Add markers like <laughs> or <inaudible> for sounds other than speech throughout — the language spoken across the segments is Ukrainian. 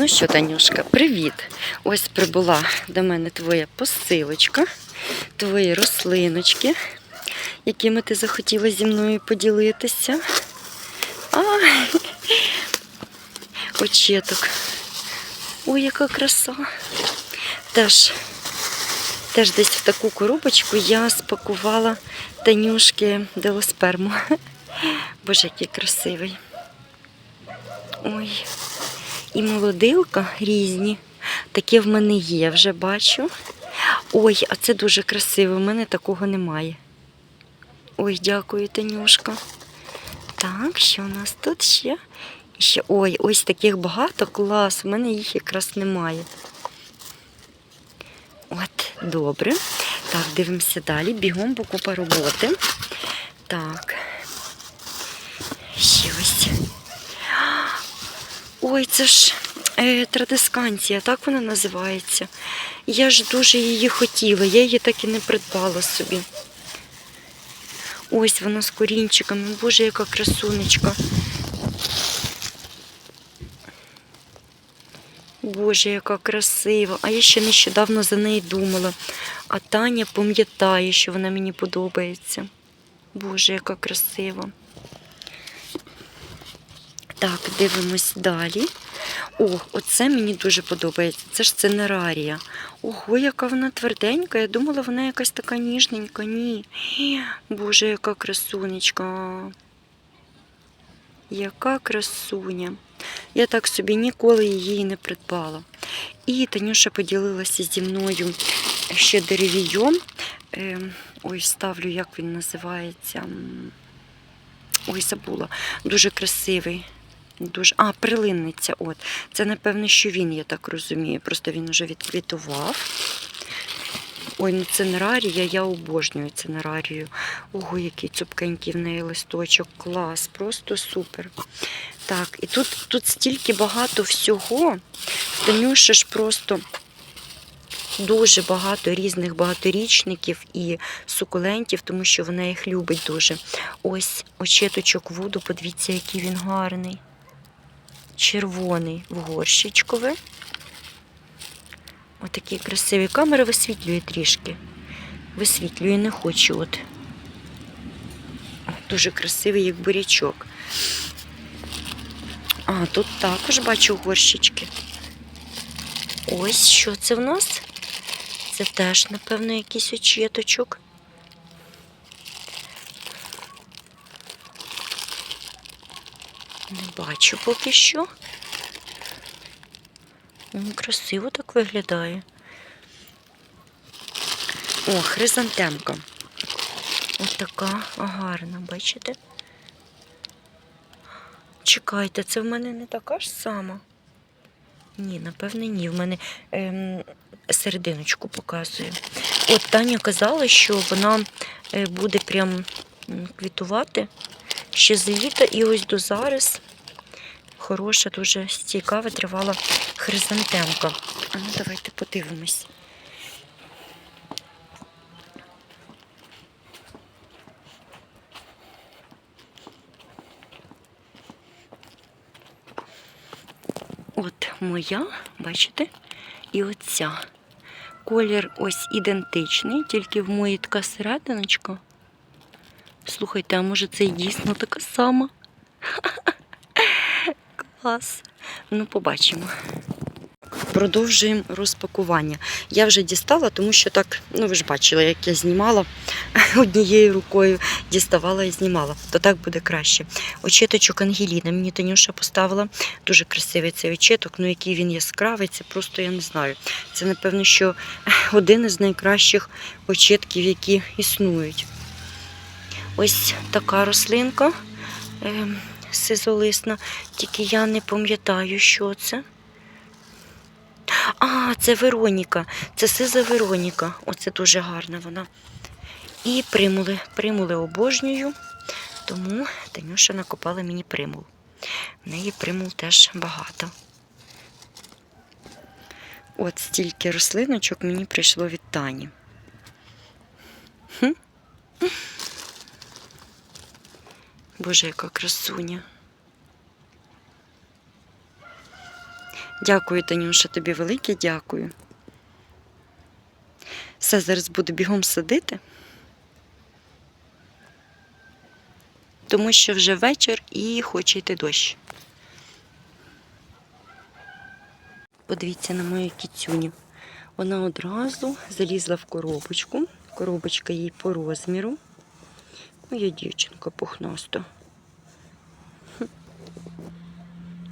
Ну що, Танюшка, привіт! Ось прибула до мене твоя посилочка, твої рослиночки, якими ти захотіла зі мною поділитися. А, очеток. Ой, яка краса. Теж, теж десь в таку коробочку я спакувала Танюшки делосперму. Боже, який красивий. Ой. І молодилка різні. Таке в мене є, вже бачу. Ой, а це дуже красиво, в мене такого немає. Ой, дякую, Танюшка. Так, що у нас тут ще? ще? Ой, ось таких багато, клас, в мене їх якраз немає. От, добре. Так, дивимося далі. Бігом, бо купа роботи. Так. Ще ось. Ой, це ж е, традисканція, так вона називається. Я ж дуже її хотіла, я її так і не придбала собі. Ось вона з корінчиками. Боже, яка красунечка. Боже, яка красива. А я ще нещодавно за неї думала. А Таня пам'ятає, що вона мені подобається. Боже, яка красива. Так, дивимось далі. О, оце мені дуже подобається. Це ж цинерарія. Ого, яка вона тверденька. Я думала, вона якась така ніжненька. Ні. Боже, яка красунечка. Яка красуня. Я так собі ніколи її не придбала. І Танюша поділилася зі мною ще деревійом. Е, ой, ставлю, як він називається. Ой, забула. Дуже красивий. Дуже... А, прилинниця. От. Це, напевно, що він, я так розумію. Просто він вже відквітував. Ой, ну цинерарія, я обожнюю цинерарію. Ого, який цупкенький в неї листочок. Клас, просто супер. Так, і тут, тут стільки багато всього. Танюша ж просто дуже багато різних багаторічників і сукулентів, тому що вона їх любить дуже. Ось очеточок вуду, подивіться, який він гарний. Червоний в горщичкове. Отакий красивий. Камера висвітлює трішки. Висвітлює, не хочу. От. Дуже красивий, як бурячок. А, тут також бачу горщички. Ось що це в нас? Це теж, напевно, якийсь очеточок. Не бачу поки що. Красиво так виглядає. О, хризантемка. Ось така гарна, бачите? Чекайте, це в мене не така ж сама. Ні, напевне, ні. В мене ем, серединочку показує. От Таня казала, що вона е, буде прям квітувати ще з літа і ось до зараз. Хороша, дуже стійка, витривала хризантемка. А ну давайте подивимось. От моя, бачите, і оця. Колір ось ідентичний, тільки в моїй така серединочка. Слухайте, а може це і дійсно така сама? Клас. Ну, побачимо. Продовжуємо розпакування. Я вже дістала, тому що так, ну ви ж бачили, як я знімала <laughs> однією рукою, діставала і знімала, то так буде краще. Очеточок Ангеліна мені Танюша поставила. Дуже красивий цей очеток, ну який він яскравий, це просто я не знаю. Це, напевно, що один із найкращих очетків, які існують. Ось така рослинка е, сизолисна, тільки я не пам'ятаю, що це. А, це Вероніка. Це сиза Вероніка. Оце дуже гарна вона. І примули. Примули обожнюю, тому Танюша накопала мені примул. В неї примул теж багато. От стільки рослиночок мені прийшло від Тані. Хм. Боже, яка красуня. Дякую, Танюша, тобі велике дякую. Все, зараз буду бігом садити. Тому що вже вечір і хоче йти дощ. Подивіться на мою кіцюню. Вона одразу залізла в коробочку. Коробочка їй по розміру. Моя дівчинка пухнаста.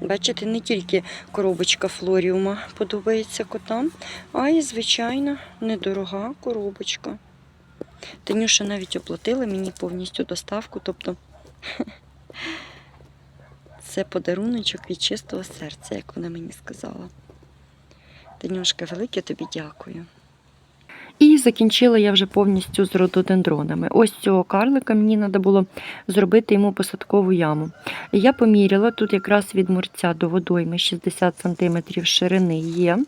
Бачите, не тільки коробочка флоріума подобається котам, а й звичайна недорога коробочка. Танюша навіть оплатила мені повністю доставку, тобто <laughs> це подаруночок від чистого серця, як вона мені сказала. Танюшка, велике тобі дякую. І закінчила я вже повністю з рододендронами. Ось цього карлика мені треба було зробити йому посадкову яму. Я поміряла, тут якраз від морця до водойми 60 см ширини є.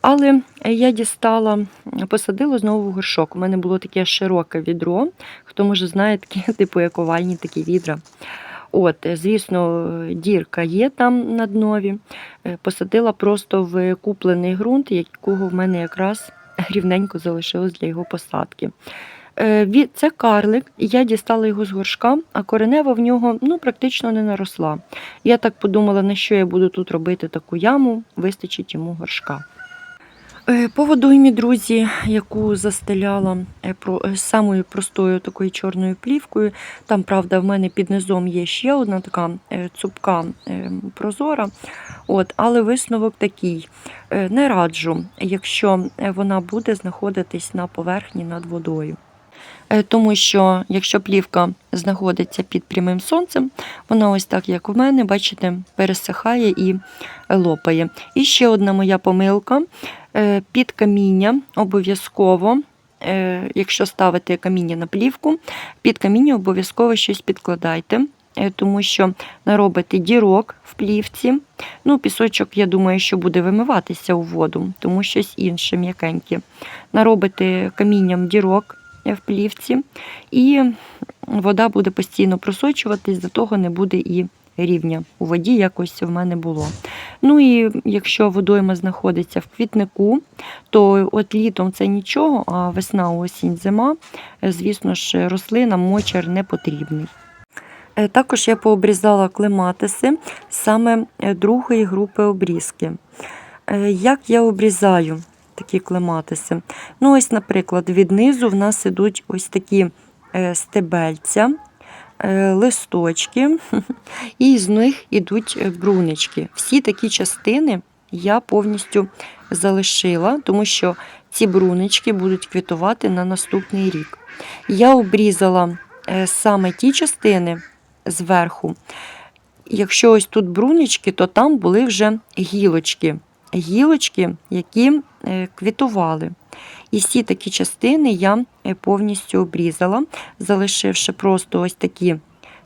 Але я дістала, посадила знову в горшок. У мене було таке широке відро. Хто може знає, такі, <laughs> типу як овальні такі відра. От, звісно, дірка є там на днові. Е, Посадила просто в куплений ґрунт, якого в мене якраз рівненько залишилось для його посадки. Е, Це карлик, я дістала його з горшка, а коренева в нього ну, практично не наросла. Я так подумала, на що я буду тут робити таку яму, вистачить йому горшка. Е, По водоймі, друзі, яку застеляла е, е, самою простою такою чорною плівкою. Там, правда, в мене під низом є ще одна така цупка прозора. От, але висновок такий: не раджу, якщо вона буде знаходитись на поверхні над водою. Тому що якщо плівка знаходиться під прямим сонцем, вона ось так, як у мене, бачите, пересихає і лопає. І ще одна моя помилка. Е, Під каміння обов'язково, е, якщо ставите каміння на плівку, під каміння обов'язково щось підкладайте, е, тому що наробите дірок в плівці. Ну, пісочок, я думаю, що буде вимиватися у воду, тому щось інше м'якеньке. Наробите камінням дірок в плівці, і вода буде постійно просочуватись, до того не буде і рівня у воді, якось в мене було. Ну і якщо водойма знаходиться в квітнику, то от літом це нічого, а весна, осінь, зима, е, звісно ж, рослинам мочер не потрібний. Е, Також я пообрізала клематиси саме е, другої групи обрізки. Як я обрізаю такі клематиси? Ну, ось, наприклад, від низу в нас ідуть ось такі стебельця, листочки, <laughs> і з них ідуть е, брунички. Всі такі частини я повністю залишила, тому що ці брунички будуть квітувати на наступний рік. Я обрізала е, саме ті частини зверху. Якщо ось тут брунички, то там були вже гілочки. Гілочки, які е, квітували. І всі такі частини я е, повністю обрізала, залишивши просто ось такі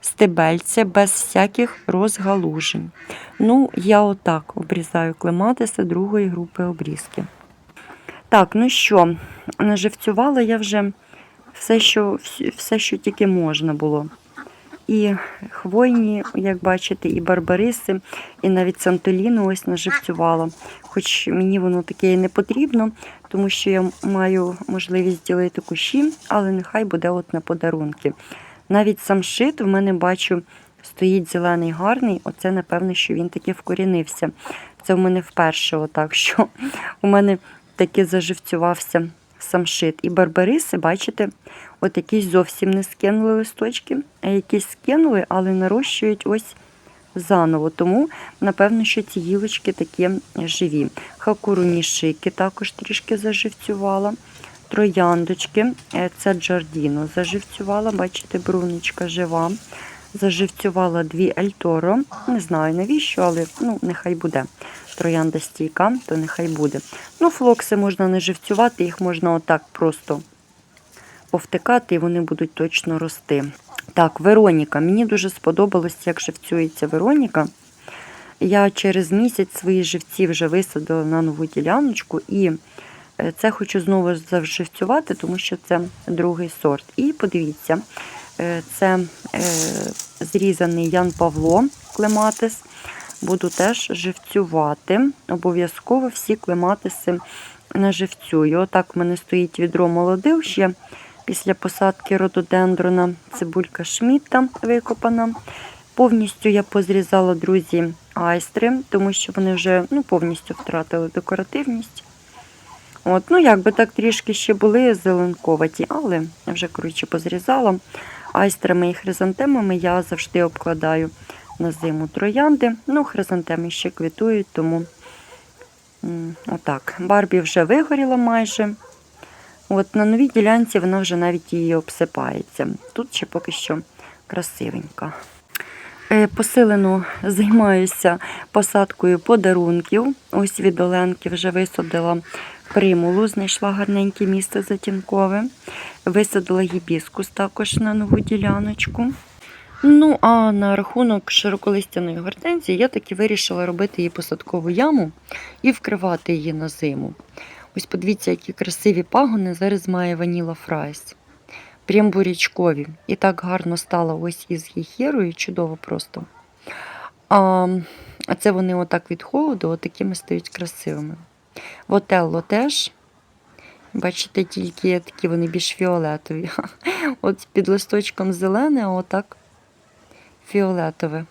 стебельця без всяких розгалужень. Ну, я отак обрізаю клематиси другої групи обрізки. Так, ну що, наживцювала я вже все, що, все, що тільки можна було. І хвойні, як бачите, і барбариси, і навіть сантоліну ось наживцювала. Хоч мені воно таке і не потрібно, тому що я маю можливість ділити кущі, але нехай буде от на подарунки. Навіть сам шит в мене бачу стоїть зелений гарний. Оце, напевно, що він таки вкорінився. Це в мене вперше, отак, що у мене таки заживцювався самшит. І барбариси, бачите, от якісь зовсім не скинули листочки, а якісь скинули, але нарощують ось заново. Тому, напевно, що ці гілочки такі живі. Хакуру нішики також трішки заживцювала. Трояндочки, е, це Джардіно заживцювала, бачите, брунечка жива. Заживцювала дві Ельторо. Не знаю навіщо, але ну, нехай буде. Троянда стійка, то нехай буде. Ну, флокси можна не живцювати, їх можна отак просто повтикати, і вони будуть точно рости. Так, Вероніка. Мені дуже сподобалось, як живцюється Вероніка. Я через місяць свої живці вже висадила на нову діляночку, і е, це хочу знову заживцювати, тому що це другий сорт. І подивіться, е, це е, зрізаний Ян Павло Клематис. Буду теж живцювати. Обов'язково всі клематиси наживцюю. Отак в мене стоїть відро молодив ще після посадки рододендрона. Цибулька шмітта викопана. Повністю я позрізала, друзі, айстри, тому що вони вже ну, повністю втратили декоративність. От, ну, якби так трішки ще були зеленковаті, але вже коротше позрізала. Айстрами і хризантемами я завжди обкладаю на зиму троянди. Ну, хризантеми ще квітують, тому отак. Барбі вже вигоріла майже. От на новій ділянці вона вже навіть її обсипається. Тут ще поки що красивенька. Е, Посилено займаюся посадкою подарунків. Ось від Оленки вже висадила примулу, знайшла гарненьке місце затінкове. Висадила гібіскус також на нову діляночку. Ну, а на рахунок широколистяної гортензії я таки вирішила робити її посадкову яму і вкривати її на зиму. Ось подивіться, які красиві пагони зараз має Ваніла Фрайс. Прям бурячкові. І так гарно стало ось із гіхерою, чудово просто. А, а це вони отак від холоду, отакими стають красивими. Вотелло теж. Бачите, тільки такі вони більш фіолетові. <laughs> От під листочком зелене, отак фіолетове.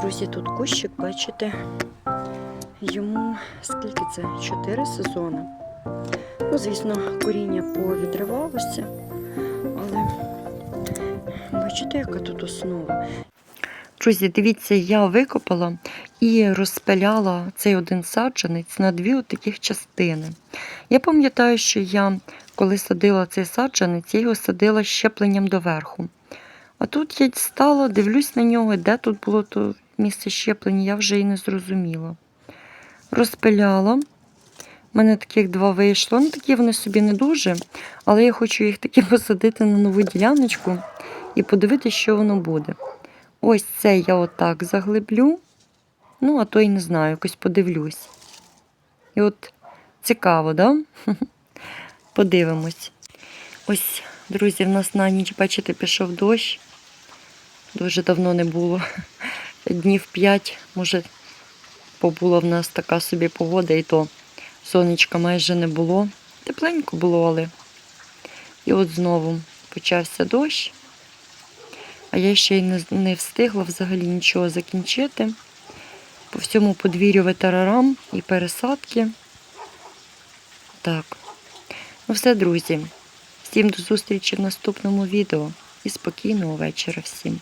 Друзі, тут кущик, бачите, йому скільки це? Чотири сезони. Ну, звісно, коріння повідривалося, але бачите, яка тут основа. Друзі, дивіться, я викопала і розпиляла цей один саджанець на дві таких частини. Я пам'ятаю, що я, коли садила цей саджанець, я його садила щепленням доверху. А тут я стала, дивлюсь на нього, де тут було то місце щеплення, я вже і не зрозуміла. Розпиляла. У мене таких два вийшло. Ну, такі вони собі не дуже, але я хочу їх таки <laughs> посадити на нову діляночку і подивитися, що воно буде. Ось це я отак заглиблю. Ну, а то й не знаю, якось подивлюсь. І от цікаво, да? <laughs> Подивимось. Ось, друзі, в нас на ніч, бачите, пішов дощ. Дуже давно не було. Днів 5, може, побула в нас така собі погода, і то сонечка майже не було. Тепленько було, але. І от знову почався дощ. А я ще й не, встигла взагалі нічого закінчити. По всьому подвір'ю ветерарам і пересадки. Так. Ну все, друзі. Всім до зустрічі в наступному відео і спокійного вечора всім.